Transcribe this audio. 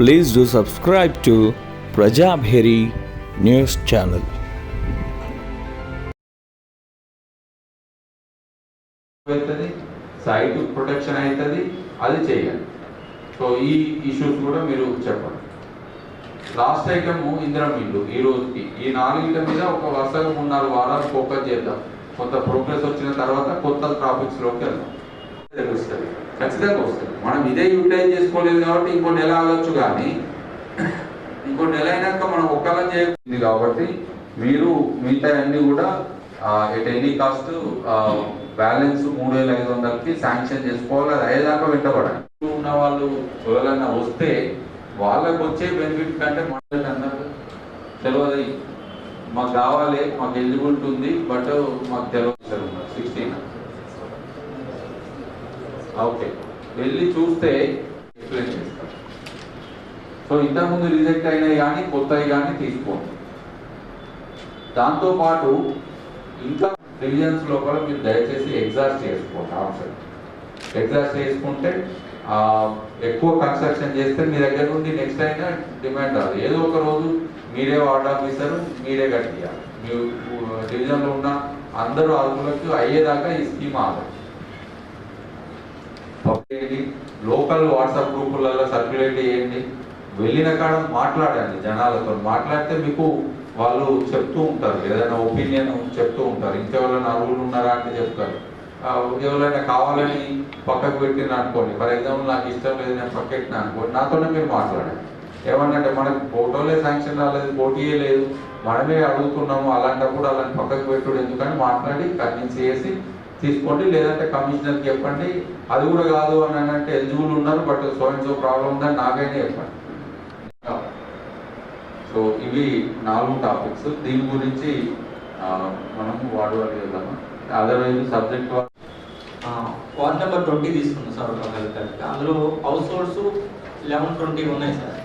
Please do subscribe to Prajabheri news channel. అవుతుంది site protection అవుతుంది అది చేయాలి. సో ఈ ఇష్యూస్ కూడా మీరు చెప్పండి. లాస్ట్ ఐటమ్ ఇందిరం ఇల్లు ఈ రోజుకి. ఈ నాలుగింటి మీద ఒక వరుసగా మూడు నాలుగు వారాలు ఫోకస్ చేద్దాం. కొంత ప్రోగ్రెస్ వచ్చిన తర్వాత కొత్త టాపిక్స్లోకి వెళ్దాం. తెలుస్తుంది. ఖచ్చితంగా వస్తుంది. మనం ఇదే యూటిలైజ్ చేసుకోలేదు కాబట్టి ఇంకో నెల ఆగొచ్చు కానీ ఇంకో నెల అయినాక మనం ఒక్కలా చేయకుంది కాబట్టి మీరు మిగతా అన్ని కూడా ఎట్ ఎనీ కాస్ట్ బ్యాలెన్స్ మూడు వేల ఐదు వందలకి శాంక్షన్ చేసుకోవాలి. అది అయ్యేదాకా వెంటబడాలి. ఉన్న వాళ్ళు ఎవరైనా వస్తే వాళ్ళకు వచ్చే బెనిఫిట్ కంటే మనకి అన్నారు తెలియదు. మాకు కావాలి మాకు ఎలిజిబిలిటీ ఉంది బట్ మాకు తెలియదు. Sixteen okay. వెళ్ళి చూస్తే ఎక్స్ప్లెయిన్ చేస్తాం సో ఇంతకుముందు రిజెక్ట్ అయినాయి కానీ కొత్తవి కానీ తీసుకోండి. దాంతో పాటు ఇంకా రివిజన్స్ లోపల మీరు దయచేసి ఎగ్జాస్ట్ చేసుకోండి ఆప్షన్. ఎగ్జాస్ట్ చేసుకుంటే ఎక్కువ కన్స్ట్రక్షన్ చేస్తే మీ దగ్గర నుండి నెక్స్ట్ అయినా డిమాండ్ రాదు. ఏదో ఒక రోజు మీరే వార్డ్ ఆఫీసర్ మీరే కట్టియాలి మీ డివిజన్లో ఉన్న అందరూ అర్హులకు అయ్యేదాకా ఈ స్కీమ్ ఆగదు. లోకల్ వాట్సాప్ గ్రూపులలో సర్క్యులేట్ చేయండి. వెళ్ళిన కాడ మాట్లాడండి జనాలతో. మాట్లాడితే మీకు వాళ్ళు చెప్తూ ఉంటారు. ఏదైనా ఒపీనియన్ చెప్తూ ఉంటారు. ఇంకెవరైనా అరువులు ఉన్నారా అంటే చెప్తారు. ఎవరైనా కావాలని పక్కకు పెట్టిన అనుకోండి. ఫర్ ఎగ్జాంపుల్ నాకు ఇష్టం లేదు నేను పక్కెట్టిన అనుకోండి నాతోనే మీరు మాట్లాడండి. ఏమన్నంటే మనకు ఫోటోలే శాంక్షన్ రాలేదు పోటీయే లేదు. మనమే అడుగుతున్నాము అలాంటప్పుడు అలాంటి పక్కకు పెట్టుడు ఎందుకని మాట్లాడి కన్విన్స్ చేసి తీసుకోండి లేదంటే కమిషనర్కి చెప్పండి. అది కూడా కాదు అని అంటే ఎలిజిబుల్ ఉన్నారు బట్ సో సో ప్రాబ్లం ఉందని నాకైనా చెప్పండి. సో ఇవి నాలుగు టాపిక్స్. దీని గురించి మనం మనము వాడు వాడి వెళ్దామా otherwise subject ward number twenty తీసుకున్నాం సార్ ఒక హెల్త్ అందులో హౌస్ హోల్డ్స్ లెవెన్ ట్వంటీ ఉన్నాయి సార్.